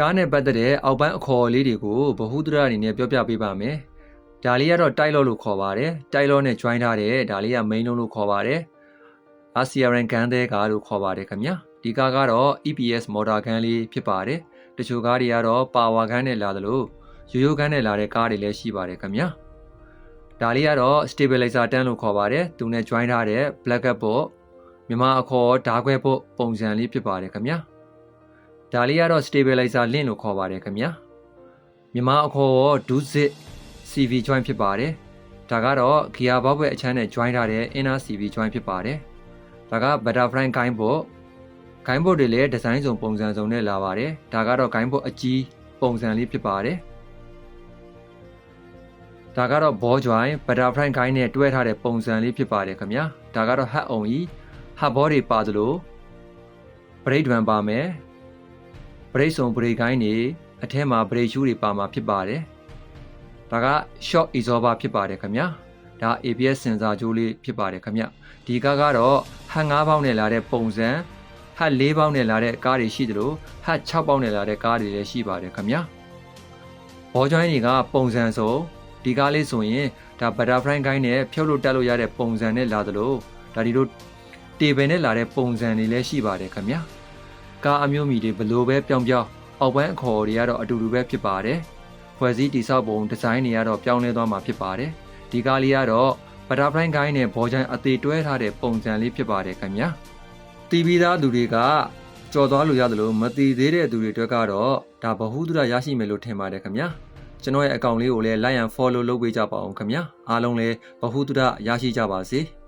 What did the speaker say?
ကားနဲ့ပတ်သက်တဲ့အောက်ပိုင်းအခေါ်လေးတွေကိုဗဟုသုတအနေနဲ့ပြောပြပေးပါမယ်ဒါလေးကတော့တိုက်လော့လို့ခေါ်ပါတယ်တိုက်လော့နဲ့ join ထားတဲ့ဒါလေးက main လုံးလို့ခေါ်ပါတယ် ASEAN ကန်တဲ့ကားလို့ခေါ်ပါတယ်ခင်ဗျာဒီကားကတော့ EPS motor gun လေးဖြစ်ပါတယ်တချို့ကားတွေကတော့ power gun နဲ့လာသလိုရိုးရိုး gun နဲ့လာတဲ့ကားတွေလည်းရှိပါတယ်ခင်ဗျာဒါလေးကတော့ stabilizer တန်းလို့ခေါ်ပါတယ်သူနဲ့ join ထားတဲ့ black up ပေါ့မြန်မာအခေါ်ဓာခွဲဖို့ပုံစံလေးဖြစ်ပါတယ်ခင်ဗျာ ဒါလေးကတော့ stabilizer link လို့ခေါ်ပါတယ်ခင်ဗျာမြန်မာအခေါ်ရောဒုစစ် CV join ဖြစ်ပါတယ်ဒါကတော့ gear ဘောက်ဘက်အချမ်းနဲ့ join ထားတဲ့ inner CV join ဖြစ်ပါတယ်ဒါက butterfly guide ပေါ့ဂိုင်းဘုတ်တွေလည်းဒီဇိုင်းစုံပုံစံစုံနဲ့လာပါတယ်။ဒါကတော့ဂိုင်းဘုတ်အကြီးပုံစံလေးဖြစ်ပါတယ်။ဒါကတော့ ball joint butterfly ဂိုင်းနဲ့တွဲထားတဲ့ပုံစံလေးဖြစ်ပါတယ်ခင်ဗျာ။ဒါကတော့ hat on ကြီး hat ball တွေပါသလို brake drum ပါမယ်။ brake စုံ brake ဂိုင်းတွေအထက်မှာ brake shoe တွေပါမှာဖြစ်ပါတယ်။ဒါက shock absorber ဖြစ်ပါတယ်ခင်ဗျာ။ဒါ ABS sensor ကြိုးလေးဖြစ်ပါတယ်ခင်ဗျ။ဒီကားကတော့ hat ၅ပေါက်နဲ့လာတဲ့ပုံစံဟတ်၄ပေါင်းနဲ့လာတဲ့ကားတွေရှိသလိုဟတ်6ပေါင်းနဲ့လာတဲ့ကားတွေလည်းရှိပါတယ်ခင်ဗျာဘောကျွိုင်းတွေကပုံစံစုံဒီကားလေးဆိုရင်ဒါဘတ်တာဖရိုင်းကိုင်းနဲ့ဖြုတ်လို့တက်လို့ရတဲ့ပုံစံနဲ့လာသလိုဒါဒီလိုတေဘယ်နဲ့လာတဲ့ပုံစံတွေလည်းရှိပါတယ်ခင်ဗျာ ကားအမျိုးမီတွေဘလို့ပဲပြောင်းပြောင်းအောက်ပိုင်းအခေါ်တွေကတော့အတူတူပဲဖြစ်ပါတယ်ဖွဲ့စည်းတိဆောက်ပုံဒီဇိုင်းတွေကတော့ပြောင်းလဲသွားမှာဖြစ်ပါတယ်ဒီကားလေးကတော့ဘတ်တာဖရိုင်းကိုင်းနဲ့ဘောကျွိုင်းအသေးတွဲထားတဲ့ပုံစံလေးဖြစ်ပါတယ်ခင်ဗျာတီးပြီးသားသူတွေကကြော်သွားလို့ရတယ်လို့မတီးသေးတဲ့သူတွေအတွက်ကတော့ဒါဗဟုသုတရရှိမယ်လို့ထင်ပါတယ်ခင်ဗျာကျွန်တော်ရဲ့အကောင့်လေးကိုလည်း like and follow လုပ်ပေးကြပါအောင်ခင်ဗျာအားလုံးလည်းဗဟုသုတရရှိကြပါစေ။